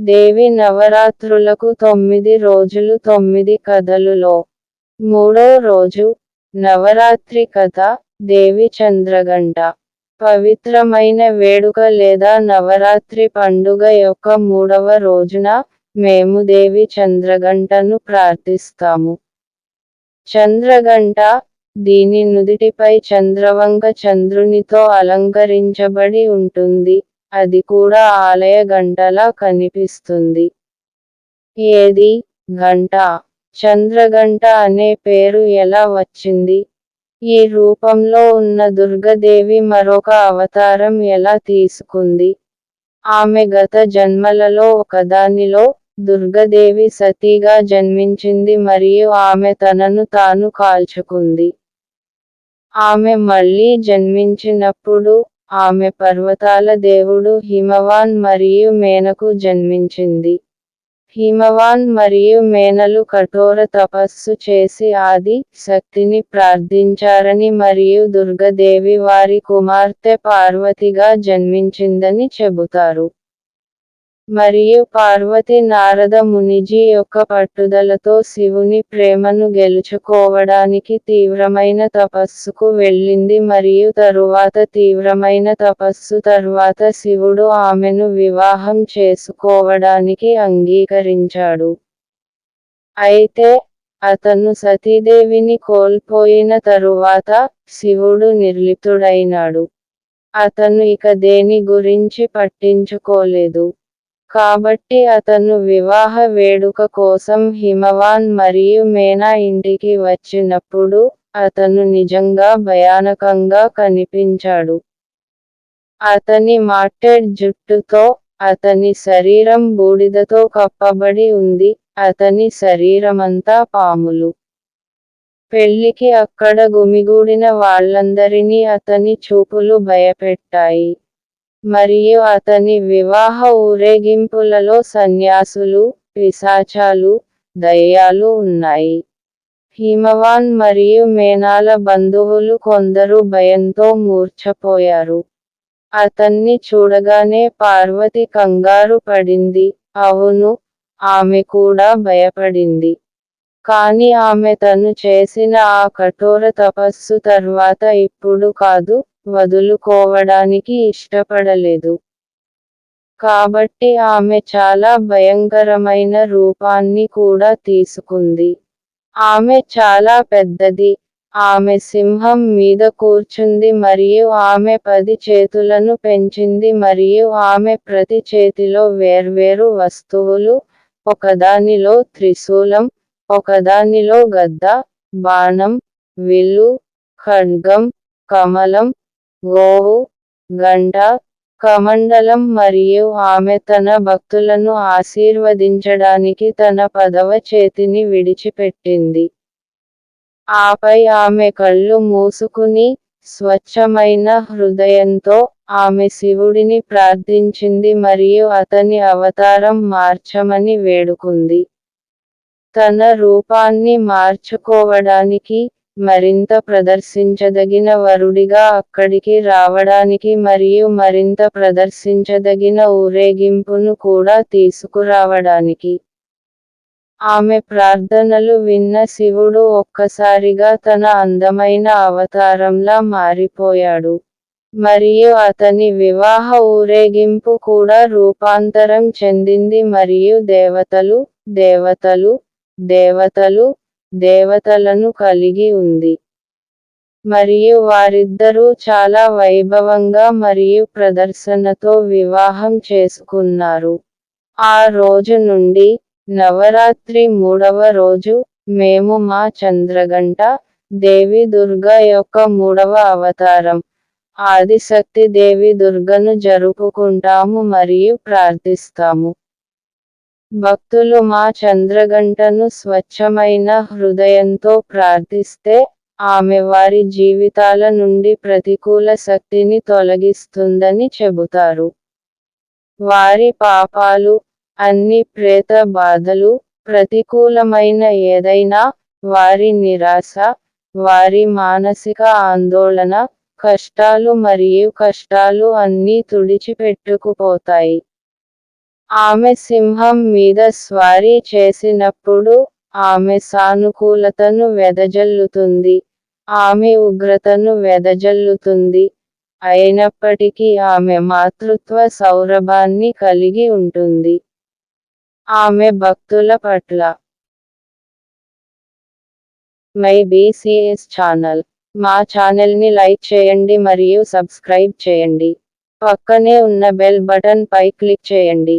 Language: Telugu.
దేవి నవరాత్రులకు తొమ్మిది రోజులు తొమ్మిది కథలులో. మూడో రోజు నవరాత్రి కథ దేవి చంద్రగంట. పవిత్రమైన వేడుక లేదా నవరాత్రి పండుగ యొక్క మూడవ రోజున మేము దేవి చంద్రగంటను ప్రార్థిస్తాము. చంద్రగంట దీని నుదిటిపై చంద్రవంక చంద్రునితో అలంకరించబడి ఉంటుంది. అది కూడా ఆలయ గంటలా కనిపిస్తుంది. ఏది? గంట. చంద్రగంట అనే పేరు ఎలా వచ్చింది? ఈ రూపంలో ఉన్న దుర్గదేవి మరొక అవతారం ఎలా తీసుకుంది? ఆమె గత జన్మలలో ఒకదానిలో దుర్గదేవి సతీగా జన్మించింది మరియు ఆమె తనను తాను కాల్చుకుంది. ఆమె మళ్ళీ జన్మించినప్పుడు ఆమె పర్వతాల దేవుడు హిమవాన్ మరియు మేనకు జన్మించింది. హిమవాన్ మరియు మేనలు కఠోర తపస్సు చేసి ఆది శక్తిని ప్రార్థించారని మరియు దుర్గదేవి వారి కుమార్తె పార్వతిగా జన్మించిందని చెబుతారు. మరియు పార్వతి నారద మునిజీ యొక్క పట్టుదలతో శివుని ప్రేమను గెలుచుకోవడానికి తీవ్రమైన తపస్సుకు వెళ్ళింది మరియు తరువాత తీవ్రమైన తపస్సు తర్వాత శివుడు ఆమెను వివాహం చేసుకోవడానికి అంగీకరించాడు. అయితే అతను సతీదేవిని కోల్పోయిన తరువాత శివుడు నిర్లిప్తుడైనాడు. అతను ఇక దేని గురించి పట్టించుకోలేదు. కాబట్టి అతను వివాహ వేడుక కోసం హిమవాన్ మరియు మేనా ఇంటికి వచ్చినప్పుడు అతను నిజంగా భయానకంగా కనిపించాడు. అతని మాట్టెడ్ జుట్టుతో అతని శరీరం బూడిదతో కప్పబడి ఉంది అతని శరీరమంతా పాములు. పెళ్ళికి అక్కడ గుమిగూడిన వాళ్ళందరినీ అతని చూపులు భయపెట్టాయి. మరియు అతని వివాహ ఊరేగింపులలో సన్యాసులు పిశాచాలు దయ్యాలు ఉన్నాయి. హిమవాన్ మరియు మేనాల బంధువులు కొందరు భయంతో మూర్ఛపోయారు. అతన్ని చూడగానే పార్వతి కంగారు పడింది. అవును ఆమె కూడా భయపడింది. కాని ఆమె తను చేసిన ఆ కఠోర తపస్సు తర్వాత ఇప్పుడు కాదు. వదులుకోవడానికి ఇష్టపడలేదు. కాబట్టి ఆమె చాలా భయంకరమైన రూపాన్ని కూడా తీసుకుంది. ఆమె చాలా పెద్దది. ఆమె సింహం మీద కూర్చుంది మరియు ఆమె పది చేతులను పెంచింది మరియు ఆమె ప్రతి చేతిలో వేర్వేరు వస్తువులు ఒకదానిలో త్రిశూలం ఒకదానిలో గద్ద బాణం విల్లు ఖడ్గం కమలం గోవు గంట కమండలం మరియు ఆమె తన భక్తులను ఆశీర్వదించడానికి తన పదవ చేతిని విడిచిపెట్టింది. ఆపై ఆమె కళ్ళు మూసుకుని స్వచ్ఛమైన హృదయంతో ఆమె శివుడిని ప్రార్థించింది మరియు అతని అవతారం మార్చమని వేడుకుంది. తన రూపాన్ని మార్చుకోవడానికి మరింత ప్రదర్శించదగిన వరుడిగా అక్కడికి రావడానికి మరియు మరింత ప్రదర్శించదగిన ఊరేగింపును కూడా తీసుకురావడానికి. ఆమె ప్రార్థనలు విన్న శివుడు ఒక్కసారిగా తన అందమైన అవతారంలా మారిపోయాడు. మరియు అతని వివాహ ఊరేగింపు కూడా రూపాంతరం చెందింది మరియు దేవతలు దేవతలు దేవతలు దేవతలను కలిగి ఉంది. మరియు వారిద్దరూ చాలా వైభవంగా మరియు ప్రదర్శనతో వివాహం చేసుకున్నారు. ఆ రోజు నుండి నవరాత్రి మూడవ రోజు మేము మా చంద్రగంట దేవి దుర్గా యొక్క మూడవ అవతారం ఆదిశక్తి దేవి దుర్గను జరుపుకుంటాము మరియు ప్రార్థిస్తాము. భక్తులు మా చంద్రగంటను స్వచ్ఛమైన హృదయంతో ప్రార్థిస్తే ఆమె వారి జీవితాల నుండి ప్రతికూల శక్తిని తొలగిస్తుందని చెబుతారు. వారి పాపాలు అన్ని ప్రేత బాధలు ప్రతికూలమైన ఏదైనా వారి నిరాశ వారి మానసిక ఆందోళన కష్టాలు మరియు కష్టాలు అన్నీ తుడిచిపెట్టుకుపోతాయి. ఆమె సింహం మీద స్వారీ చేసినప్పుడు ఆమె సానుకూలతను వెదజల్లుతుంది. ఆమె ఉగ్రతను వెదజల్లుతుంది. అయినప్పటికీ ఆమె మాతృత్వ సౌరభాన్ని కలిగి ఉంటుంది. ఆమె భక్తుల పట్ల. My BCS channel. మా ఛానల్ని లైక్ చేయండి మరియు సబ్స్క్రైబ్ చేయండి. పక్కనే ఉన్న బెల్ బటన్ పై క్లిక్ చేయండి.